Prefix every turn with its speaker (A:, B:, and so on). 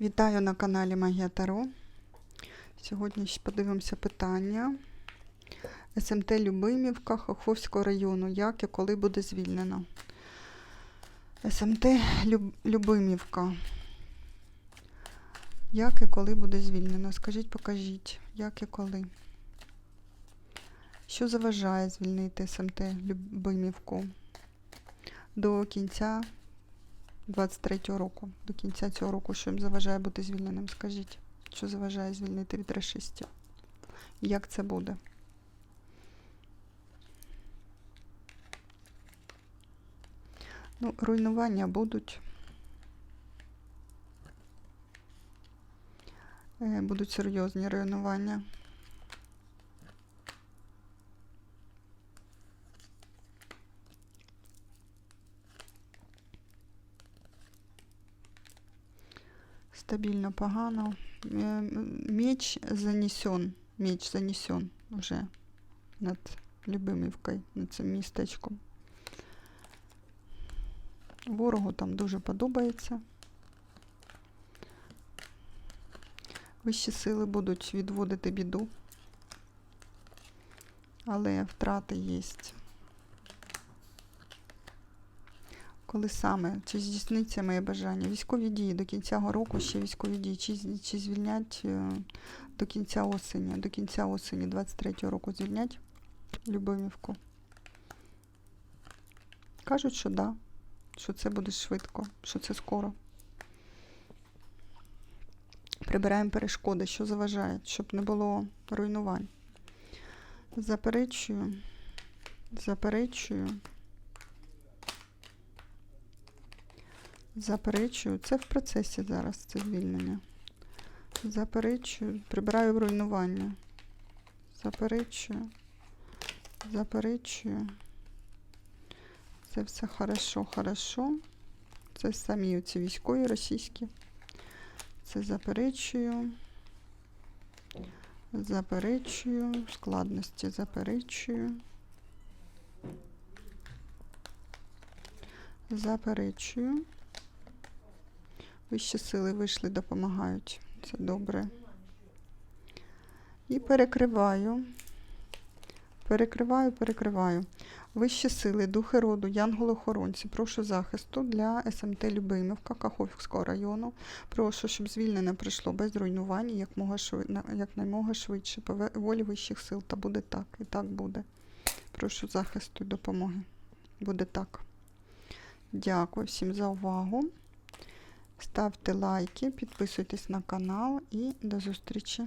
A: Вітаю на каналі Магія Таро. Сьогодні ще подивимося питання. СМТ Любимівка Хоховського району. Як і коли буде звільнено? СМТ Любимівка. Як і коли буде звільнено? Скажіть, покажіть, як і коли. Що заважає звільнити СМТ Любимівку до кінця 23-го року, до кінця цього року, що їм заважає бути звільненим? Скажіть, що заважає звільнити від расистів? Як це буде? Ну, руйнування будуть. Е, Будуть серйозні руйнування. Стабільно погано. Е, Меч занесен. Меч занесен вже над Любимівкою, над цим містечком. Ворогу там дуже подобається. Вищі сили будуть відводити біду, але втрати є. Коли саме, чи здійсниться моє бажання? Військові дії до кінця року, ще військові дії, чи, чи звільнять е, до кінця осені, до кінця осені 23-го року звільнять Любимівку? Кажуть, що да, що це буде швидко, що це скоро. Прибираємо перешкоди, що заважає, щоб не було руйнувань. Заперечую, заперечую. Заперечую. Це в процесі зараз, це звільнення. Заперечую. Прибираю руйнування. Заперечую. Заперечую. Це все хорошо, хорошо. Це самі оці військові російські. Це заперечую. Заперечую. Складності заперечую. Заперечую. Вищі сили вийшли, допомагають. Це добре. І перекриваю. Перекриваю, перекриваю. Вищі сили, духи роду, янголи-охоронці. Прошу захисту для СМТ Любимівка Каховського району. Прошу, щоб звільнення прийшло без руйнувань, якнаймога швидше. По волі вищих сил. Та буде так. І так буде. Прошу захисту і допомоги. Буде так. Дякую всім за увагу. Ставте лайки, підписуйтесь на канал і до зустрічі.